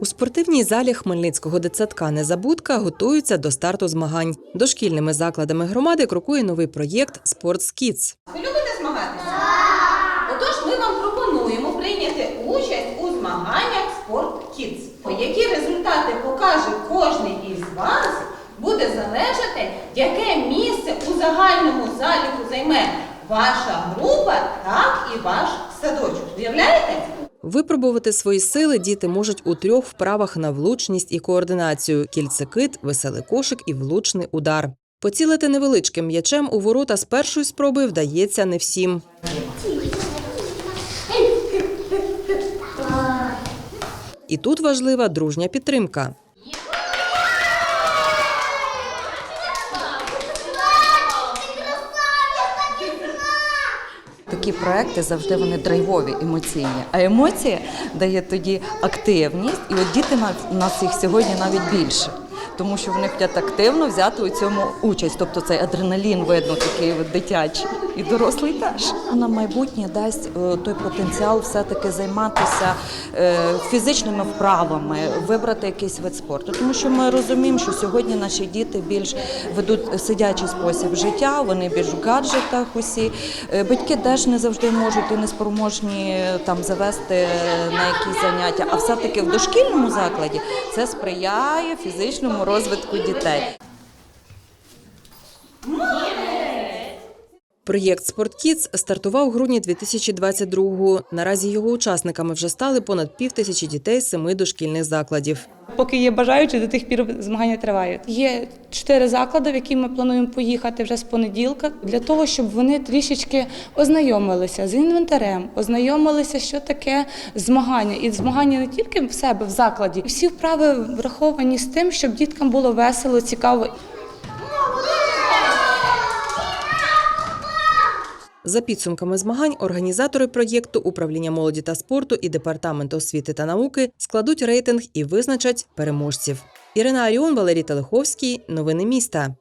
У спортивній залі Хмельницького дитсадка Незабудка готуються до старту змагань. Дошкільними закладами громади крокує новий проєкт «Спортс Ви любите змагатися? Отож, ми вам пропонуємо прийняти участь у змаганнях Kids. Які результати покаже кожен із вас, буде залежати, яке місце у загальному заліку займе ваша група, так і ваш садочок. Уявляєте? Випробувати свої сили діти можуть у трьох вправах на влучність і координацію: кільцекит, веселий кошик і влучний удар. Поцілити невеличким м'ячем у ворота з першої спроби вдається не всім. І тут важлива дружня підтримка. Такі проекти завжди вони драйвові, емоційні. А емоція дає тоді активність, і от діти у нас їх сьогодні навіть більше. Тому що вони хочуть активно взяти у цьому участь. Тобто цей адреналін видно такий от дитячий і дорослий теж. На майбутнє дасть е, той потенціал все-таки займатися е, фізичними вправами, вибрати якийсь вид спорту. Тому що ми розуміємо, що сьогодні наші діти більш ведуть сидячий спосіб життя, вони більш в гаджетах усі. Е, Батьки теж не завжди можуть і не спроможні там завести на якісь заняття. А все-таки в дошкільному закладі це сприяє фізичному розвитку дітей. Проєкт «Спорткідс» стартував у грудні 2022-го. Наразі його учасниками вже стали понад пів тисячі дітей з семи дошкільних закладів. Поки є бажаючі, до тих пір змагання тривають. Є чотири заклади, в які ми плануємо поїхати вже з понеділка, для того, щоб вони трішечки ознайомилися з інвентарем, ознайомилися, що таке змагання. І змагання не тільки в себе в закладі. Всі вправи враховані з тим, щоб діткам було весело, цікаво. За підсумками змагань, організатори проєкту управління молоді та спорту і департамент освіти та науки складуть рейтинг і визначать переможців. Ірина Аріон, Валерій Телеховський. Новини міста.